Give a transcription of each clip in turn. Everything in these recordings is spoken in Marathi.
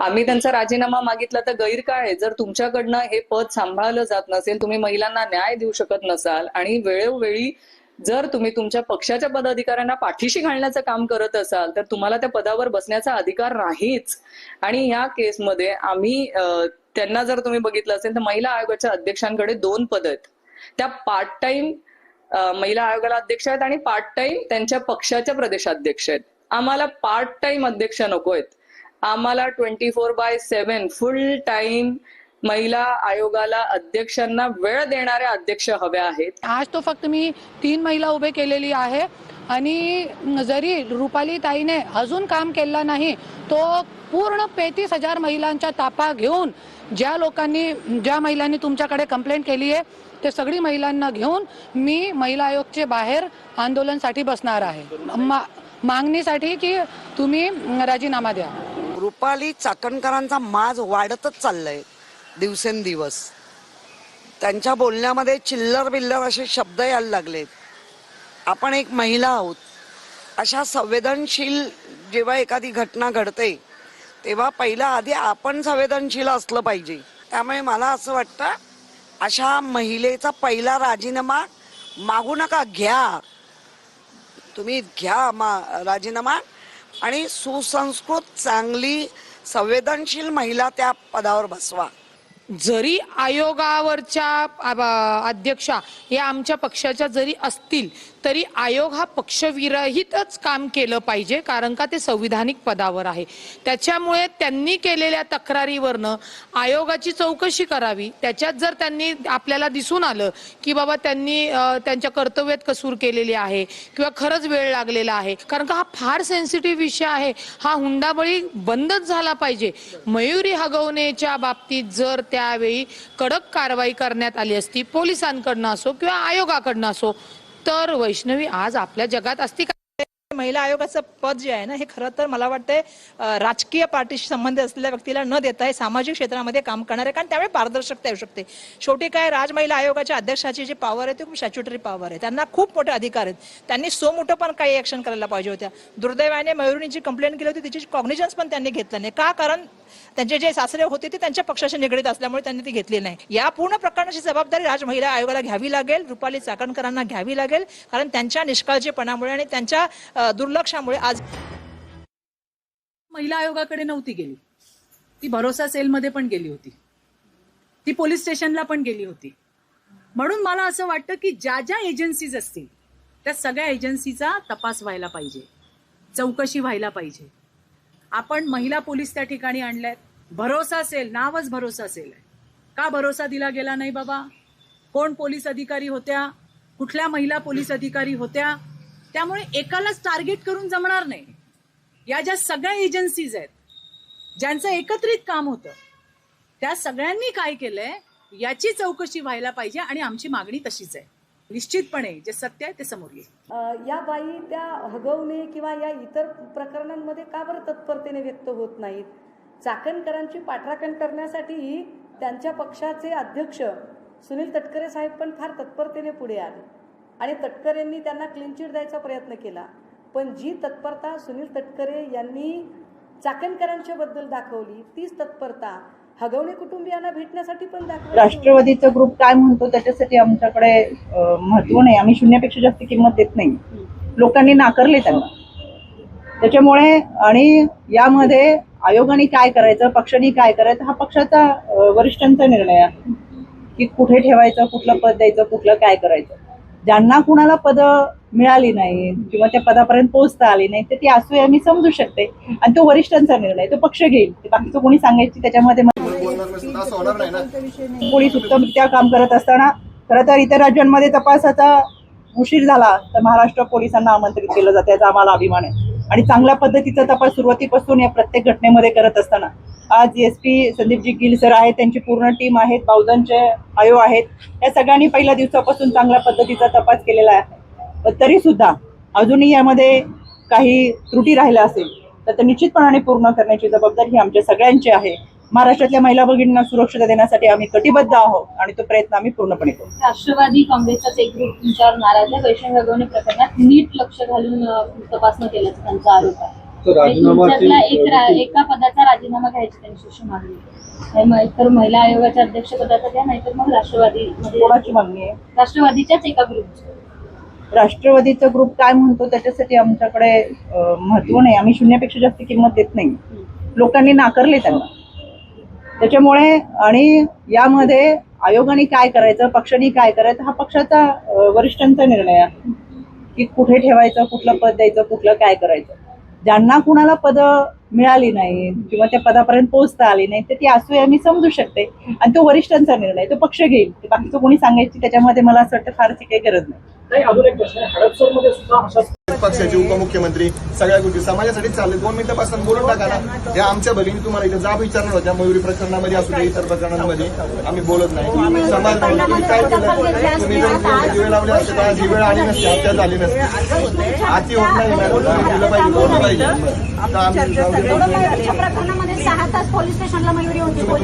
आम्ही त्यांचा राजीनामा मागितला तर गैर काय आहे? जर तुमच्याकडनं हे पद सांभाळलं जात नसेल तुम्ही महिलांना न्याय देऊ शकत नसाल आणि वेळोवेळी जर तुम्ही तुमच्या पक्षाच्या पदाधिकाऱ्यांना पाठीशी घालण्याचं काम करत असाल तर तुम्हाला त्या पदावर बसण्याचा अधिकार नाहीच. आणि ह्या केसमध्ये आम्ही त्यांना जर तुम्ही बघितलं असेल तर महिला आयोगाच्या अध्यक्षांकडे दोन पद आहेत. त्या पार्ट टाइम महिला आयोगाला अध्यक्ष आहेत आणि पार्ट टाइम त्यांच्या पक्षाच्या प्रदेशाध्यक्ष आहेत. आम्हाला पार्ट टाइम अध्यक्ष नको आहेत. आम्हाला twenty four by seven full time महिला आयोगाला अध्यक्षांना वेळ देणाऱ्या अध्यक्ष हव्या आहेत. आज तो फक्त मी तीन महिला उभे केलेली आहे आणि जरी रुपाली ताईने अजून काम केलं नाही तो पूर्ण पेतीस हजार महिलांच्या तापा घेऊन ज्या लोकांनी ज्या महिलांनी तुमच्याकडे कंप्लेंट केली आहे ते सगळी महिलांना घेऊन मी महिला आयोगचे बाहेर आंदोलनसाठी बसणार आहे. मा- मागणीसाठी की तुम्ही राजीनामा द्या. रुपाली चाकणकरांचा माज वाढतच चाललाय दिवसेंदिवस. त्यांच्या बोलण्यामध्ये चिल्लर बिल्लर असे शब्द यायला लागलेत. आपण एक महिला आहोत. अशा संवेदनशील जेव्हा एखादी घटना घडते तेव्हा पहिला आधी आपण संवेदनशील असलं पाहिजे. त्यामुळे मला असं वाटतं अशा महिलेचा पहिला राजीनामा मागू नका घ्या. तुम्ही घ्या मा राजीनामा. आणि सुसंस्कृत चांगली संवेदनशील महिला त्या पदावर बसवा. जरी आयोगावरच्या अध्यक्षा या आमच्या पक्षाच्या जरी असतील तरी आयोग हा पक्षविरहितच काम केलं पाहिजे कारण का ते संविधानिक पदावर आहे. त्याच्यामुळे त्यांनी केलेल्या तक्रारीवरनं आयोगाची चौकशी करावी. त्याच्यात जर त्यांनी आपल्याला दिसून आलं की बाबा त्यांनी त्यांच्या कर्तव्यात कसूर केलेली आहे किंवा खरंच वेळ लागलेला आहे कारण का हा फार सेन्सिटिव्ह विषय आहे. हा हुंडाबळी बंदच झाला पाहिजे. मयुरी हगवण्याच्या बाबतीत जर त्यावेळी कडक कारवाई करण्यात आली असती पोलिसांकडनं असो किंवा आयोगाकडनं असो तर वैष्णवी आज आपल्या जगात असती का? महिला आयोगाचं पद जे आहे ना हे खरं तर मला वाटतंय राजकीय पार्टीशी संबंध असलेल्या व्यक्तीला न देता हे सामाजिक क्षेत्रामध्ये काम करणार आहे कारण त्यावेळी पारदर्शकता येऊ शकते. शेवटी काय राज महिला आयोगाच्या अध्यक्षाची जी पॉवर आहे ती खूप स्टॅच्युटरी पॉवर आहे. त्यांना खूप मोठे अधिकार आहेत. त्यांनी सो मोठं पण काही ऍक्शन करायला पाहिजे होत्या. दुर्दैवाने मयुरीने जी कंप्लेंट केली होती तिची कॉग्निजन्स पण त्यांनी घेतलं नाही. का? कारण त्यांचे जे सासरे होते ते त्यांच्या पक्षाशी निगडीत असल्यामुळे त्यांनी ती घेतली नाही. या पूर्ण प्रकरणाची जबाबदारी राज महिला आयोगाला घ्यावी लागेल रुपाली चाकणकरांना घ्यावी लागेल कारण त्यांच्या निष्काळजीपणामुळे आणि त्यांच्या दुर्लक्षामुळे आज महिला आयोगाकडे नव्हती गेली. ती भरोसा सेलमध्ये पण गेली होती. ती पोलीस स्टेशनला पण गेली होती. म्हणून मला असं वाटतं की ज्या ज्या एजन्सीज असतील त्या सगळ्या एजन्सीचा तपास व्हायला पाहिजे. चौकशी व्हायला पाहिजे. आपण महिला पोलीस त्या ठिकाणी आणल्यात. भरोसा सेल नावच भरोसा सेल आहे का भरोसा दिला गेला नाही बाबा? कोण पोलीस अधिकारी होत्या? कुठल्या महिला पोलीस अधिकारी होत्या? त्यामुळे एकालाच टार्गेट करून जमणार नाही. या ज्या सगळ्या एजन्सीज आहेत ज्यांचं एकत्रित काम होतं त्या सगळ्यांनी काय केलंय? याची चौकशी व्हायला पाहिजे आणि आमची मागणी तशीच आहे. निश्चितपणे जे सत्य आहे ते समोर येईल. या बाई त्या हगवणे किंवा या इतर प्रकरणांमध्ये का बरं तत्परतेने व्यक्त होत नाहीत? चाकणकरांची पाठराखण करण्यासाठी त्यांच्या पक्षाचे अध्यक्ष सुनील तटकरे साहेब पण फार तत्परतेने पुढे आले. आणि तटकरेंनी त्यांना क्लीन चिट द्यायचा प्रयत्न केला. पण जी तत्परता सुनील तटकरे यांनी चाकणकरांच्या बद्दल दाखवली तीच तत्परता हगवणे कुटुंबियांना भेटण्यासाठी पण राष्ट्रवादीचा ग्रुप काय म्हणतो त्याच्यासाठी आमच्याकडे महत्त्व नाही. आम्ही शून्यापेक्षा जास्त किंमत देत नाही. लोकांनी नाकारले त्यांना. त्याच्यामुळे आणि यामध्ये आयोगाने काय करायचं पक्षाने काय करायचं हा पक्षाचा वरिष्ठांचा निर्णय आहे. की कुठे ठेवायचं कुठलं पद द्यायचं कुठलं काय करायचं. ज्यांना कुणाला पद मिळाली नाही किंवा त्या पदापर्यंत पोहोचता आली नाही तर ती असू मी समजू शकते. आणि तो वरिष्ठांचा निर्णय तो पक्ष घेईल. बाकीचं कोणी सांगायची त्याच्यामध्ये पोलीस उत्तमरित्या काम करत असताना खरं तर इतर राज्यांमध्ये तपासाचा उशीर झाला तर महाराष्ट्र पोलिसांना आमंत्रित केलं जातं याचा आम्हाला अभिमान आहे. आणि चांगल्या पद्धतीचा तपास सुरुवातीपासून या प्रत्येक घटनेमध्ये करत असताना. आज S P Sandeepji Gill sir आहेत त्यांची पूर्ण टीम आहेत बहुजनचे आयोग आहेत. या सगळ्यांनी पहिल्या दिवसापासून चांगल्या पद्धतीचा तपास केलेला आहे. पण तरी सुद्धा अजूनही यामध्ये काही त्रुटी राहिल्या असेल तर ते निश्चितपणाने पूर्ण करण्याची जबाबदारी ही आमच्या सगळ्यांची आहे. महाराष्ट्रातल्या महिला भगिनींना सुरक्षता देण्यासाठी आम्ही कटिबद्ध आहोत आणि तो प्रयत्न आम्ही पूर्णपणे करू. राष्ट्रवादी काँग्रेसचाच एक ग्रुप तुमच्यावर नाराज आहे. वैष्णव हगवणे प्रकरणात नीट लक्ष घालून तपासणं केल्याचा त्यांचा आरोप आहे. तुमच्यातला एक पदाचा राजीनामा घ्यायची त्यांची अशी मागणी एकतर महिला आयोगाच्या अध्यक्षपदाचा द्या नाहीतर मग राष्ट्रवादी कोणाची मागणी आहे? राष्ट्रवादीच्याच एका ग्रुपची राष्ट्रवादीचा ग्रुप काय म्हणतो त्याच्यासाठी आमच्याकडे महत्त्व नाही. आम्ही शून्यापेक्षा जास्त किंमत देत नाही. लोकांनी नाकारले त्यांना. त्याच्यामुळे आणि यामध्ये आयोगाने काय करायचं पक्षाने काय करायचं हा पक्षाचा वरिष्ठांचा निर्णय आहे. की कुठे ठेवायचं कुठलं पद द्यायचं कुठलं काय करायचं. ज्यांना कुणाला पद मिळाली नाही किंवा त्या पदापर्यंत पोहोचता आली नाही तर ती असू मी समजू शकते. आणि तो वरिष्ठांचा निर्णय तो पक्ष घेईल. ते बाकीचं कोणी सांगायची त्याच्यामध्ये मला असं वाटतं फारशी काही गरज नाही. पक्षाचे उपमुख्यमंत्री सगळ्या गोष्टी समाजासाठी चालले. दोन मिनिटापासून बोलून टाका ना. या आमच्या भगिनी तुम्हाला इथे जाब विचारणार होत्या. मयुरी प्रकरणामध्ये असू दे इतर प्रकरणांमध्ये. आम्ही बोलत नाही. समाज नाही. तुम्ही काय केलं? तुम्ही जर दिवे लावले असते तर आज ही वेळ आली नसती हत्या झाली नसती. आती होत नाही मॅडम. दिलं पाहिजे बोललं पाहिजे. सहा तास पोलीस स्टेशनला मयुरी होती. मग.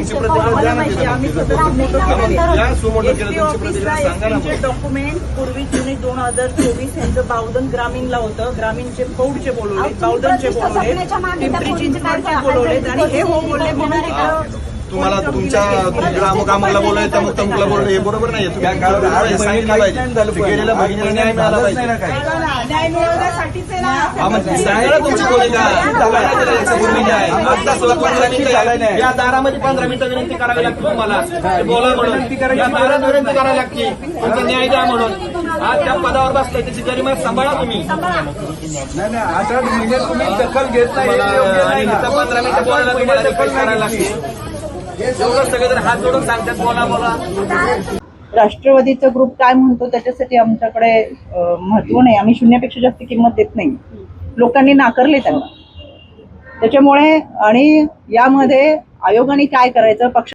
डॉक्युमेंट पूर्वी जुने दोन हजार चोवीस यांचं बावधन ग्रामीणला होतं. ग्रामीणचे फौडचे बोलवले बावधनचे बोलवले पिंपरी चिंचवडचे बोलवले आणि हे हो बोलले म्हणून तुम्हाला तुमच्या अमुक अमुकला बोलाय तमुक तमुकला बोलले हे बरोबर नाही तुम्ही पाहिजे. न्याय मिळाला पाहिजे. मग सांगा तुमची. आता आहे. या दारामध्ये पंधरा मिनिटं विनंती करावी लागते तुम्हाला. ते बोला म्हणून. या दारात विनंती करावी लागते. तुमचा न्याय द्या म्हणून. आज त्या पदावर बसलाय त्याची गरिमा सांभाळा तुम्ही. तुम्हाला- आणि इथं पंधरा मिनिटं बोलायला तुम्हाला रिक्वेस्ट करायला लागते. एवढं सगळेजण हात जोडून सांगतात बोला बोला. राष्ट्रवादीचा ग्रुप काय म्हणतो त्याच्यासाठी आमच्याकडे महत्त्व नाही. आम्ही शून्यापेक्षा जास्त किंमत देत नाही. लोकांनी नाकारले त्यांना. त्याच्यामुळे आणि यामध्ये आयोगाने काय करायचं पक्ष